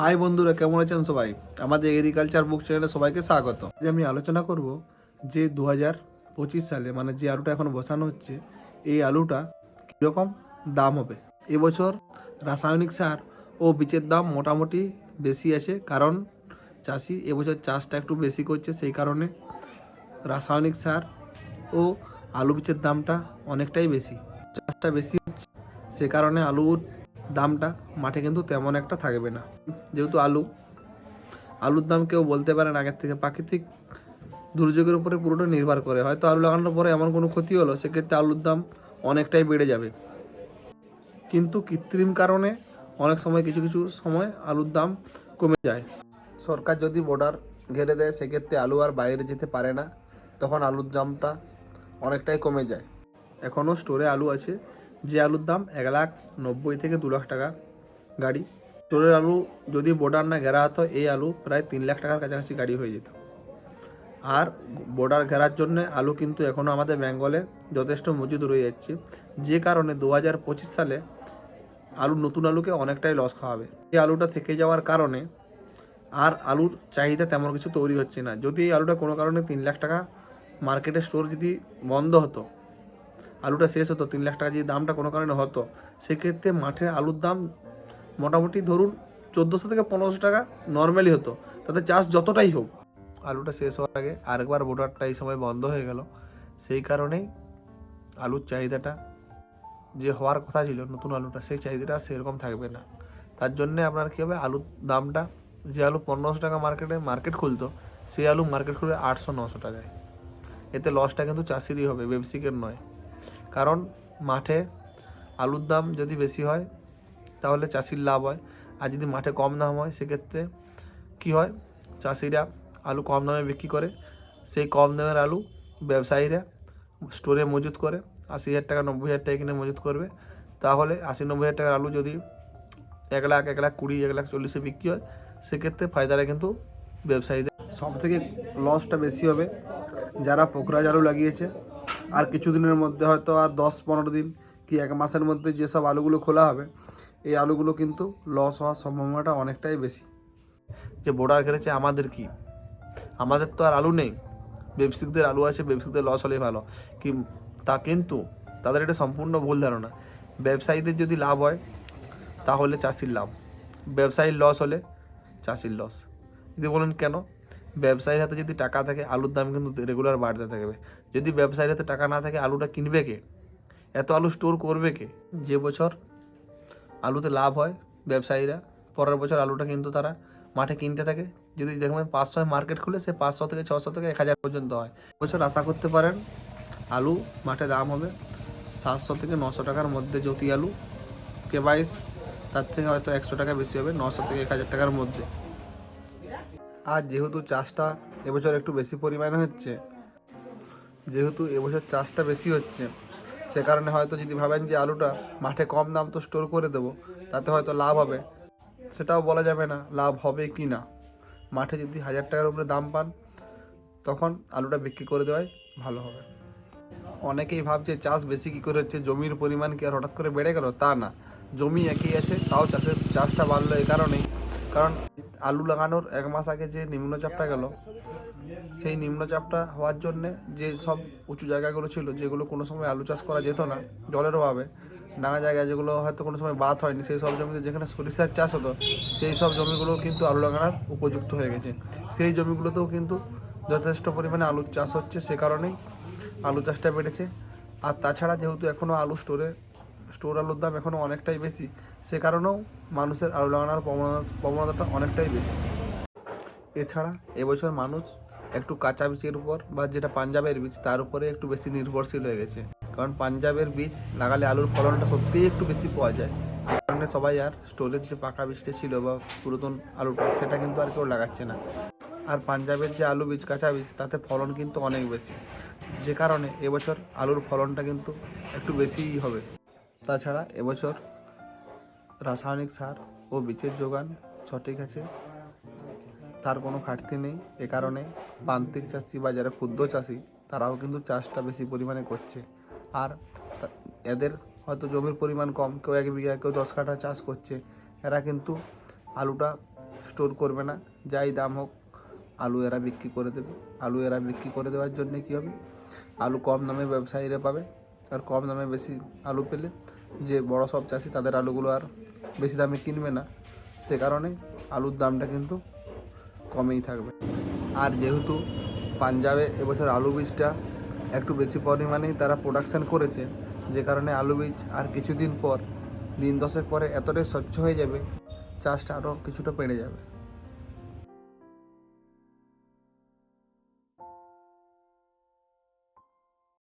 High বন্ধুরা, কেমন আছেন সবাই? আমাদের এগ্রিকালচার বুক চ্যানেলে সবাইকে স্বাগত। আমি আলোচনা করব যে দু পঁচিশ সালে মানে যে আলুটা এখন বসানো হচ্ছে, এই আলুটা কীরকম দাম হবে? এবছর রাসায়নিক সার ও বীজের দাম মোটামুটি বেশি আছে, কারণ চাষি এবছর চাষটা একটু বেশি করছে, সেই কারণে রাসায়নিক সার ও আলু বীজের দামটা অনেকটাই বেশি। চাষটা বেশি হচ্ছে, সে কারণে আলুর দামটা মাঠে কিন্তু তেমন একটা থাকবে না। যেহেতু আলু, আলুর দাম কেউ বলতে পারে না আগের থেকে। প্রাকৃতিক দুর্যোগের উপরে পুরোটা নির্ভর করে। হয়তো আলু লাগানোর পরে এমন কোনো ক্ষতি হলো, সেক্ষেত্রে আলুর দাম অনেকটাই বেড়ে যাবে। কিন্তু কৃত্রিম কারণে অনেক সময় কিছু কিছু সময় আলুর দাম কমে যায়। সরকার যদি বর্ডার ঘেরে দেয়, সেক্ষেত্রে আলু আর বাইরে যেতে পারে না। তখন আলুর দামটা অনেকটাই কমে যায়। এখনও স্টোরে আলু আছে। যে আলুর দাম এক লাখ নব্বই থেকে দু লাখ টাকা গাড়ি। চোরের আলু যদি বর্ডার না ঘেরা হতো, এই আলু প্রায় তিন লাখ টাকার কাছাকাছি গাড়ি হয়ে যেত। আর বর্ডার ঘেরার জন্য আলু কিন্তু এখনও আমাদের বেঙ্গলে যথেষ্ট মজুদ রয়ে যাচ্ছে। যে কারণে দু হাজার পঁচিশ সালে আলু, নতুন আলুকে অনেকটাই লস খাওয়াবে। এই আলুটা থেকে যাওয়ার কারণে আর আলুর চাহিদা তেমন কিছু তৈরি হচ্ছে না। যদি এই আলুটা কোনো কারণে তিন লাখ টাকা মার্কেটে স্টোর যদি বন্ধ হতো আলুটা শেষ হতো, তিন লাখ টাকা যদি দামটা কোনো কারণে হতো, সেক্ষেত্রে মাঠে আলুর দাম মোটামুটি ধরুন চোদ্দোশো থেকে পনেরোশো টাকা নর্মালি হতো। তাতে চাষ যতটাই হোক, আলুটা শেষ হওয়ার আগে আরেকবার বোর্ডারটা এই সময় বন্ধ হয়ে গেল। সেই কারণেই আলুর চাহিদাটা যে হওয়ার কথা ছিল, নতুন আলুটা, সেই চাহিদাটা সেরকম থাকবে না। তার জন্যে আপনার কী হবে, আলুর দামটা যে আলু পনেরোশো টাকা মার্কেটে মার্কেট খুলতো, সেই আলু মার্কেট খুলে আটশো, নশো টাকায়। এতে লসটা কিন্তু চাষিরই হবে ব্যবসায়িকের নয়। কারণ মাঠে আলুর দাম যদি বেশি হয়, তাহলে চাষির লাভ হয়। আর যদি মাঠে কম দাম হয়, সেক্ষেত্রে কী হয়? চাষিরা আলু কম দামে বিক্রি করে। সেই কম দামের আলু ব্যবসায়ীরা স্টোরে মজুত করে। আশি হাজার টাকা, নব্বই হাজার টাকা কিনে মজুত করবে। তাহলে আশি, নব্বই হাজার টাকার আলু যদি এক লাখ এক লাখ কুড়ি, এক লাখ চল্লিশে বিক্রি হয়, সেক্ষেত্রে ফায়দাটা কিন্তু ব্যবসায়ীদের। সব থেকে লসটা বেশি হবে যারা পোকরাজ আলু লাগিয়েছে। আর কিছুদিনের মধ্যে হয়তো আর দশ পনেরো দিন কি এক মাসের মধ্যে যেসব আলুগুলো খোলা হবে, এই আলুগুলো কিন্তু লস হওয়ার সম্ভাবনাটা অনেকটাই বেশি। যে বোর্ডার ঘেরেছে আমাদের কি? আমাদের তো আর আলু নেই। ব্যবসায়িকদের আলু আছে ব্যবসায়িকদের লস হলেই ভালো। কি তা কিন্তু তাদের এটা সম্পূর্ণ ভুল ধারণা। ব্যবসায়ীদের যদি লাভ হয়, তাহলে চাষির লাভ। ব্যবসায়ীর লস হলে চাষির লস যদি বলেন কেন? ব্যবসায়ীর হাতে যদি টাকা থাকে, আলুর দাম কিন্তু রেগুলার বাড়তে থাকবে। যদি ব্যবসায়ীর হাতে টাকা না থাকে, আলুটা কিনবে কে? এত আলু স্টোর করবে কে? যে বছর আলুতে লাভ হয় ব্যবসায়ীরা, পরের বছর আলুটা কিন্তু তারা মাঠে কিনতে থাকে। যদি দেখবেন পাঁচশো মার্কেট খুলে, সে পাঁচশো থেকে ছশো থেকে এক হাজার পর্যন্ত হয়। বছর আশা করতে পারেন আলু মাঠে দাম হবে সাতশো থেকে নশো টাকার মধ্যে জ্যোতি আলু। কে বাইশ তার থেকে হয়তো একশো টাকা বেশি হবে, নশো থেকে এক হাজার টাকার মধ্যে। আর যেহেতু চাষটা এবছর একটু বেশি পরিমাণে হচ্ছে, যেহেতু এবছর চাষটা বেশি হচ্ছে, সে কারণে হয়তো যদি ভাবেন যে আলুটা মাঠে কম দাম তো স্টোর করে দেবো, তাতে হয়তো লাভ হবে। সেটাও বলা যাবে না লাভ হবে কি না। মাঠে যদি হাজার টাকার উপরে দাম পান, তখন আলুটা বিক্রি করে দেওয়াই ভালো হবে। অনেকেই ভাবছে চাষ বেশি কী করে হচ্ছে, জমির পরিমাণ কি আর হঠাৎ করে বেড়ে গেল? তা না। জমি একই আছে, তাও চাষের, চাষটা বাড়লো এই কারণেই। কারণ আলু লাগানোর এক মাস আগে যে নিম্নচাপটা গেল, সেই নিম্নচাপটা হওয়ার জন্যে যে সব উঁচু জায়গাগুলো ছিল, যেগুলো কোনো সময় আলু চাষ করা যেত না, জলের অভাবে, ডাঙা জায়গায় যেগুলো হয়তো কোনো সময় বাদ হয়নি, সেই সব জমিতে যেখানে সরিষার চাষ হতো, সেই সব জমিগুলো কিন্তু আলু লাগানোর উপযুক্ত হয়ে গেছে। সেই জমিগুলোতেও কিন্তু যথেষ্ট পরিমাণে আলুর চাষ হচ্ছে, সে কারণেই আলু চাষটা বেড়েছে। আর তাছাড়া যেহেতু এখনও আলু স্টোরে স্টোর আলুর দাম এখনও অনেকটাই বেশি সে কারণেও মানুষের আলু লাগানোর প্রবণতাটা অনেকটাই বেশি। এছাড়া এবছর মানুষ একটু কাঁচা বীজের উপর বা যেটা পাঞ্জাবের বীজ, তার উপরে একটু বেশি নির্ভরশীল হয়ে গেছে। কারণ পাঞ্জাবের বীজ লাগালে আলুর ফলনটা সত্যিই একটু বেশি পাওয়া যায়। কারণে সবাই আর স্টোরের যে পাকা বীজটা ছিল বা পুরাতন আলুটা, সেটা কিন্তু আর কেউ লাগাচ্ছে না। আর পাঞ্জাবের যে আলু বীজ, কাঁচা বীজ, তাতে ফলন কিন্তু অনেক বেশি। যে কারণে এবছর আলুর ফলনটা কিন্তু একটু বেশিই হবে। তাছাড়া এবছর রাসায়নিক সার ও বীজের যোগান সঠিক আছে। তার কোনো ঘাটতি নেই। এ কারণে প্রান্তিক চাষি বা যারা ক্ষুদ্র চাষি, তারাও কিন্তু চাষটা বেশি পরিমাণে করছে। আর এদের হয়তো জমির পরিমাণ কম, কেউ এক বিঘা কেউ দশ কাঠা চাষ করছে। এরা কিন্তু আলুটা স্টোর করবে না। যাই দাম হোক, আলু এরা বিক্রি করে দেবে। আলু এরা বিক্রি করে দেওয়ার জন্য কী হবে? আলু কম দামে ব্যবসায়ীরা পাবে। আর কম দামে বেশি আলু পেলে যে বড় সব চাষি, তাদের আলুগুলো আর বেশি দামে কিনবে না। সে কারণে আলুর দামটা কিন্তু কমেই থাকবে। আর যেহেতু পাঞ্জাবে এবছর আলু বীজটা একটু বেশি পরিমাণেই তারা প্রোডাকশান করেছে, যে কারণে আলু বীজ আর কিছুদিন পর, দিন দশেক পরে এতটাই স্বচ্ছ হয়ে যাবে, চাষটা আরও কিছুটা বেড়ে যাবে।